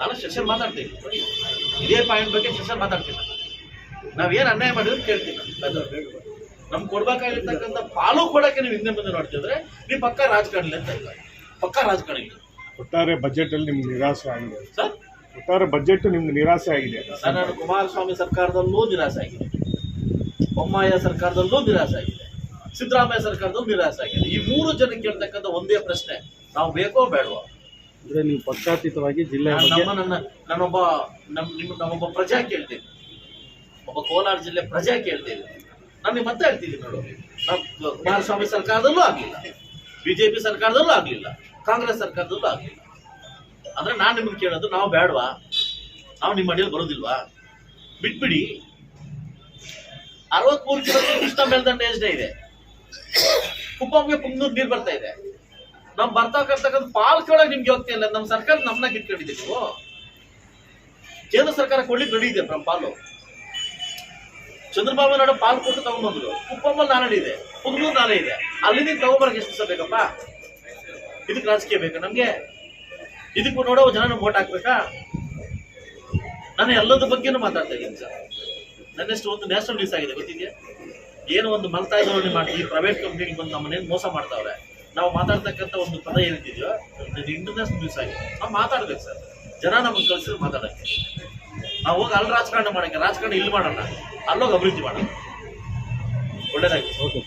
ನಾನು ಸೆಷನ್ ಮಾತಾಡ್ತೀನಿ. ಇದೇ ಪಾಯಿಂಟ್ ಬಗ್ಗೆ ಸೆಷನ್ ಮಾತಾಡ್ತೀನಿ. ನಾವೇನು ಅನ್ಯಾಯ ಮಾಡಿದ್ರು ಕೇಳ್ತೀನಿ. ನಮ್ಗೆ ಕೊಡ್ಬೇಕಾಗಿರ್ತಕ್ಕಂಥ ಪಾಲು ಕೊಡಕ್ಕೆ ನೀವು ಹಿಂದೆ ಮುಂದೆ ನೋಡ್ತಿದ್ರೆ ನೀವು ಪಕ್ಕ ರಾಜಕಾರಣಿ ಅಂತ ಇಲ್ಲ. ಪಕ್ಕ ರಾಜಕಾರಣಿ ಒಟ್ಟಾರೆ ಬಜೆಟ್ ಅಲ್ಲಿ ನಿಮ್ಗೆ ನಿರಾಸೆ ಆಗಿದೆ. ಸರ್? ಒಟ್ಟಾರೆ ಬಜೆಟ್ ನಿಮ್ಗೆ ನಿರಾಸೆ ಆಗಿದೆ. ನಾನು ಕುಮಾರಸ್ವಾಮಿ ಸರ್ಕಾರದಲ್ಲೂ ನಿರಾಸೆ ಆಗಿದೆ. ಬೊಮ್ಮಾಯ ಸರ್ಕಾರದಲ್ಲೂ ನಿರಾಸೆ ಆಗಿದೆ. ಸಿದ್ದರಾಮಯ್ಯ ಸರ್ಕಾರದಲ್ಲೂ ನಿರಾಸೆ ಆಗಿದೆ. ಈ ಮೂರು ಜನಕ್ಕೆ ಕೇಳ್ತಕ್ಕಂಥ ಒಂದೇ ಪ್ರಶ್ನೆ ನಾವು ಬೇಕೋ ಬೇಡವೋ? ಅಂದ್ರೆ ನೀವು ಪಕ್ಷಾತೀತವಾಗಿ ಜಿಲ್ಲೆ ನನ್ನ ನಾನೊಬ್ಬ ನಮ್ಮ ನಿಮ್ಮ ನಾವೊಬ್ಬ ಪ್ರಜಾ ಕೇಳ್ತೀನಿ. ಒಬ್ಬ ಕೋಲಾರ ಜಿಲ್ಲೆ ಪ್ರಜಾ ಕೇಳ್ತೀನಿ. ನಾನು ನಿಮ್ಮ ಮತ್ತೆ ಹೇಳ್ತಿದ್ದೀನಿ ನೋಡು. ನಾವು ಕುಮಾರಸ್ವಾಮಿ ಸರ್ಕಾರದಲ್ಲೂ ಆಗಲಿಲ್ಲ. ಬಿಜೆಪಿ ಸರ್ಕಾರದಲ್ಲೂ ಆಗಲಿಲ್ಲ. ಕಾಂಗ್ರೆಸ್ ಸರ್ಕಾರದಲ್ಲೂ ಆಗಲಿಲ್ಲ. ಅಂದ್ರೆ ನಾನು ನಿಮ್ಗೆ ಕೇಳೋದು ನಾವು ಬೇಡವಾ ನಾವು ನಿಮ್ಮ ಮನೆಯಲ್ಲಿ ಬರೋದಿಲ್ವಾ? ಬಿಟ್ಬಿಡಿ. ಅರವತ್ಮೂರು ಕಿಲೋಮೀಟರ್ ಕೃಷ್ಣ ಮೇಲ್ದಂಡ ಯೋಜನೆ ಇದೆ. ಕುಪ್ಪಂಗೆ ಪುಂಗ್ನೂರು ನೀರು ಬರ್ತಾ ಇದೆ. ನಮ್ ಬರ್ತಕ್ಕಂತಕ್ಕಂಥ ಪಾಲ್ ಒಳಗೆ ನಿಮ್ಗೆ ಯೋಗ್ತಿ ಇಲ್ಲ. ನಮ್ಮ ಸರ್ಕಾರ ನಮ್ಮನ್ನ ಕಿತ್ಕೊಂಡಿದ್ದೀವಿ ನೀವು. ಕೇಂದ್ರ ಸರ್ಕಾರ ಕೊಡ್ಲಿಕ್ಕೆ ರೆಡಿ ಇದೆ ಪಾಲು. ಚಂದ್ರಬಾಬು ನಾಯ್ಡು ಪಾಲ್ ಕೊಟ್ಟು ತಗೊಂಡ್ಬಂದ್ರು ಕುಪ್ಪಮ್ಮಲ್ಲಿ ನಾಳೆ ಇದೆ. ಪುಂಗ್ನೂರು ನಾಳೆ ಇದೆ. ಅಲ್ಲಿಂದ ತಗೊಂಬರಕ್ಕೆ ಎಷ್ಟು ದಿವಸ ಬೇಕಪ್ಪ? ಇದಕ್ಕೆ ರಾಜಕೀಯ ಬೇಕಾ ನಮ್ಗೆ. ಇದಕ್ಕೂ ನೋಡೋ ಜನ ವೋಟ್ ಓಟ್ ಹಾಕ್ಬೇಕಾ? ನಾನು ಎಲ್ಲದ ಬಗ್ಗೆನೂ ಮಾತಾಡ್ತಾ ಇದ್ದೀನಿ ಸರ್. ನನ್ನೆಷ್ಟು ಒಂದು ನ್ಯಾಷನಲ್ ನ್ಯೂಸ್ ಆಗಿದೆ, ಗೊತ್ತಿದೆಯಾ? ಏನು ಒಂದು ಮಾಡ್ತೀವಿ ಮಾಡಿ ಈ ಪ್ರೈವೇಟ್ ಕಂಪ್ನಿಗೆ ಬಂದು ನಮ್ಮನೇನು ಮೋಸ ಮಾಡ್ತಾವ್ರೆ? ನಾವು ಮಾತಾಡ್ತಕ್ಕಂಥ ಒಂದು ಪದ ಏನಿದೆಯೋ ಇಂಟರ್ನ್ಯಾಷನಲ್ ನ್ಯೂಸ್ ಆಗಿದೆ. ನಾವು ಮಾತಾಡ್ಬೇಕು ಸರ್. ಜನ ನಮಗೆ ಕಳಿಸಿದ್ರೆ ಮಾತಾಡಕ್ಕೆ. ನಾವು ಹೋಗಿ ಅಲ್ಲಿ ರಾಜಕಾರಣ ಮಾಡಕ್ಕೆ ರಾಜಕಾರಣ ಇಲ್ಲಿ ಮಾಡೋಣ. ಅಲ್ಲೋಗಿ ಅಭಿವೃದ್ಧಿ ಮಾಡೋಣ. ಒಳ್ಳೇದಾಗಿದೆ ಓಕೆ